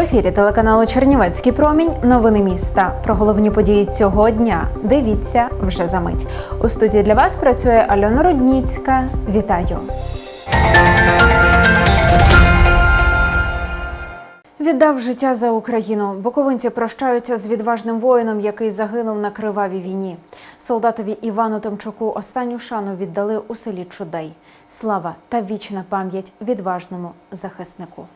ефірі телеканалу Чернівецький промінь. Новини міста. Про головні події цього дня. Дивіться вже за мить. У студії для вас працює Альона Рудніцька. Вітаю. Віддав життя за Україну. Буковинці прощаються з відважним воїном, який загинув на кривавій війні. Солдатові Івану Тимчуку останню шану віддали у селі Чудей. Слава та вічна пам'ять відважному захиснику.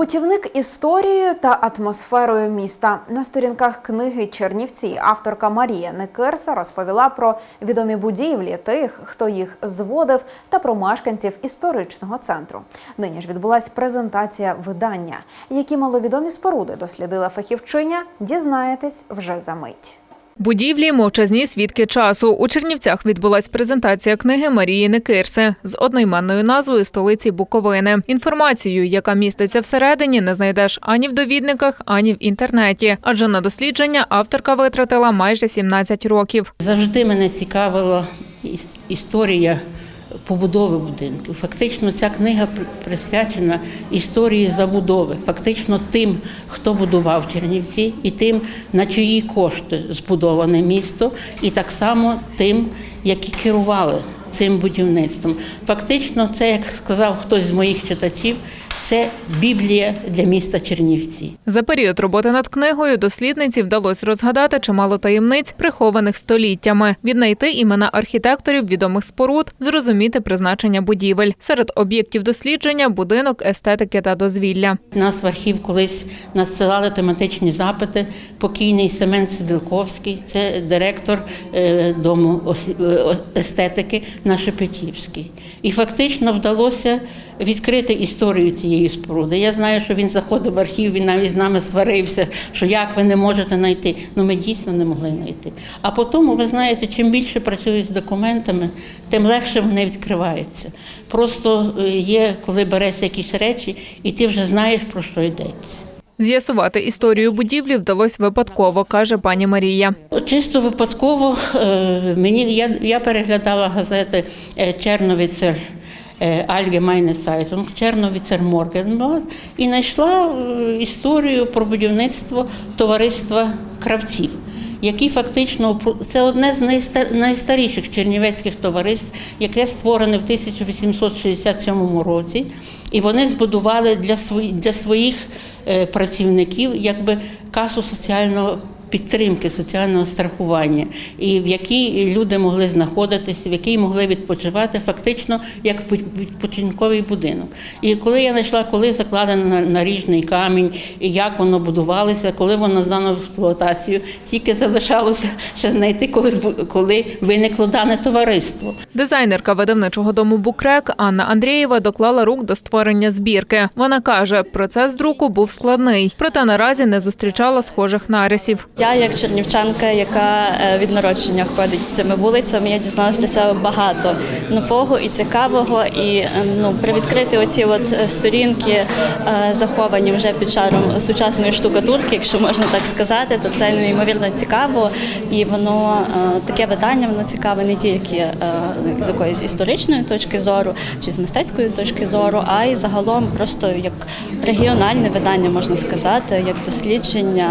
Путівник історією та атмосферою міста на сторінках книги Чернівці авторка Марія Некерса розповіла про відомі будівлі тих, хто їх зводив, та про мешканців історичного центру. Нині ж відбулась презентація видання, які маловідомі споруди дослідила фахівчиня. Дізнаєтесь вже за мить. Будівлі мовчазні свідки часу. У Чернівцях відбулась презентація книги Марії Некирси з одноіменною назвою столиці Буковини. Інформацію, яка міститься всередині, не знайдеш ані в довідниках, ані в інтернеті. Адже на дослідження авторка витратила майже 17 років. Завжди мене цікавила іс- історія побудови будинків. Фактично, ця книга присвячена історії забудови, фактично тим, хто будував Чернівці, і тим, на чиї кошти збудоване місто, і так само тим, які керували цим будівництвом. Фактично, це, як сказав хтось з моїх читачів, це Біблія для міста Чернівці. За період роботи над книгою дослідниці вдалося розгадати чимало таємниць, прихованих століттями, віднайти імена архітекторів відомих споруд, зрозуміти призначення будівель. Серед об'єктів дослідження будинок естетики та дозвілля. Нас в архів колись надсилали тематичні запити. Покійний Семен Сидилковський, це директор е, дому е, естетики на Шепетівській. І фактично вдалося відкрити історію цієї споруди. Я знаю, що він заходив в архів, він навіть з нами сварився, що як ви не можете знайти. Ну ми дійсно не могли знайти. А потім, ви знаєте, чим більше працюєш з документами, тим легше вони відкриваються. Просто е, є, коли береться якісь речі, і ти вже знаєш, про що йдеться. З'ясувати історію будівлі вдалося випадково, каже пані Марія. Чисто випадково е, мені я, я переглядала газети е, Черновіцер. Е, Allgemeine Zeitung, Черновіцер Моргенблат і знайшла е, історію про будівництво товариства кравців, які фактично це одне з найстар- найстаріших чернівецьких товариств, яке створене в 1867 році, і вони збудували для своїх для своїх е, працівників якби касу соціального підтримки, соціального страхування, і в якій люди могли знаходитися, в якій могли відпочивати, фактично як відпочинковий будинок. І коли я знайшла, коли закладено наріжний камінь, і як воно будувалося, коли воно здано в експлуатацію, тільки залишалося ще знайти, коли, коли виникло дане товариство. Дизайнерка видавничого дому Букрек Анна Андрієва доклала рук до створення збірки. Вона каже, процес друку був складний, проте наразі не зустрічала схожих нарисів. Я, як чернівчанка, яка е, від народження ходить цими вулицями, я дізналася для себе багато нового і цікавого. І е, ну, привідкрити оці от е, сторінки, е, заховані вже під шаром сучасної штукатурки, якщо можна так сказати, то це неймовірно цікаво. І воно таке видання, воно цікаве не тільки з якоїсь історичної точки зору чи з мистецької точки зору, а й загалом просто як регіональне видання, можна сказати, як дослідження,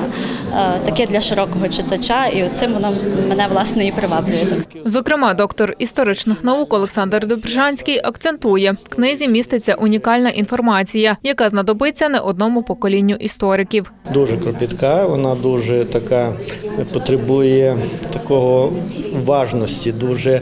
таке для широкого читача, і цим воно мене власне і приваблює. Так Зокрема, доктор історичних наук Олександр Добржанський акцентує, в книзі міститься унікальна інформація, яка знадобиться не одному поколінню істориків. Дуже кропітка, вона дуже така потребує такого важності. Дуже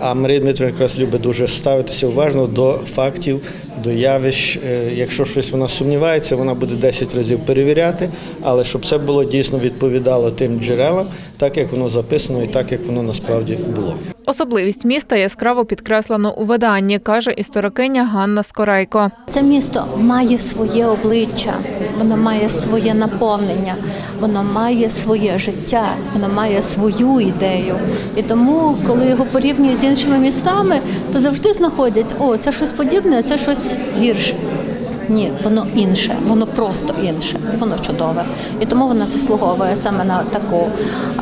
а Марія Дмитрівна якраз любить дуже ставитися уважно до фактів, до явищ. Е, Якщо щось вона сумнівається, вона буде 10 разів перевіряти, але щоб це було дійсно відповідало тим джерелам, так як воно записано і так як воно насправді було. Особливість міста яскраво підкреслено у виданні, каже історикиня Ганна Скорейко. Це місто має своє обличчя, воно має своє наповнення, воно має своє життя, воно має свою ідею. І тому, коли його порівнюють з іншими містами, то завжди знаходять, о, це щось подібне, це щось гірше. Ні, воно інше, воно просто інше, і воно чудове. І тому вона заслуговує саме на таку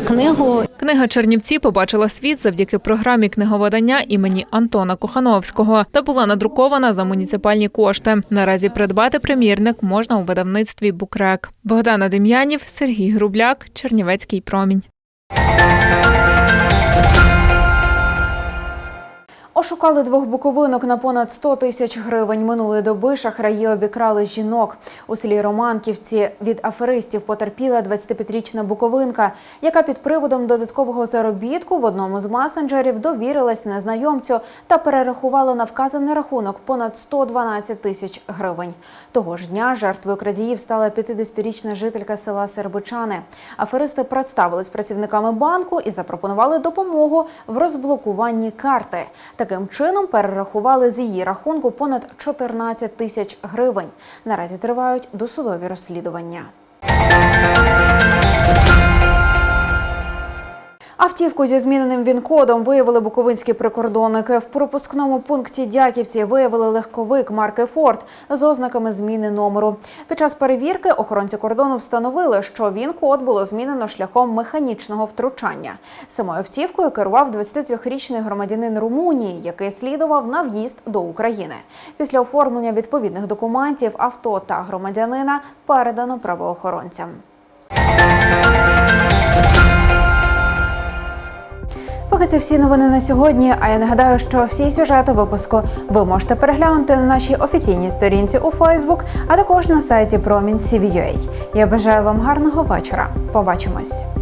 книгу. Книга Чернівці побачила світ завдяки програмі книговидання імені Антона Кохановського та була надрукована за муніципальні кошти. Наразі придбати примірник можна у видавництві Букрек. Богдана Дем'янів, Сергій Грубляк, Чернівецький промінь. Ошукали двох буковинок на понад 100 тисяч гривень. Минулої доби шахраї обікрали жінок. У селі Романківці від аферистів потерпіла 25-річна буковинка, яка під приводом додаткового заробітку в одному з месенджерів довірилась незнайомцю та перерахувала на вказаний рахунок понад 112 тисяч гривень. Того ж дня жертвою крадіїв стала 50-річна жителька села Сербичани. Аферисти представились працівниками банку і запропонували допомогу в розблокуванні карти. Таким чином перерахували з її рахунку понад 14 тисяч гривень. Наразі тривають досудові розслідування. Автівку зі зміненим він-кодом виявили буковинські прикордонники. В пропускному пункті Дяківці виявили легковик марки Форд з ознаками зміни номеру. Під час перевірки охоронці кордону встановили, що він-код було змінено шляхом механічного втручання. Самою автівкою керував 23-річний громадянин Румунії, який слідував на в'їзд до України. Після оформлення відповідних документів авто та громадянина передано правоохоронцям. Поки це всі новини на сьогодні. А я нагадаю, що всі сюжети випуску ви можете переглянути на нашій офіційній сторінці у Фейсбук, а також на сайті Промінь Я бажаю вам гарного вечора. Побачимось.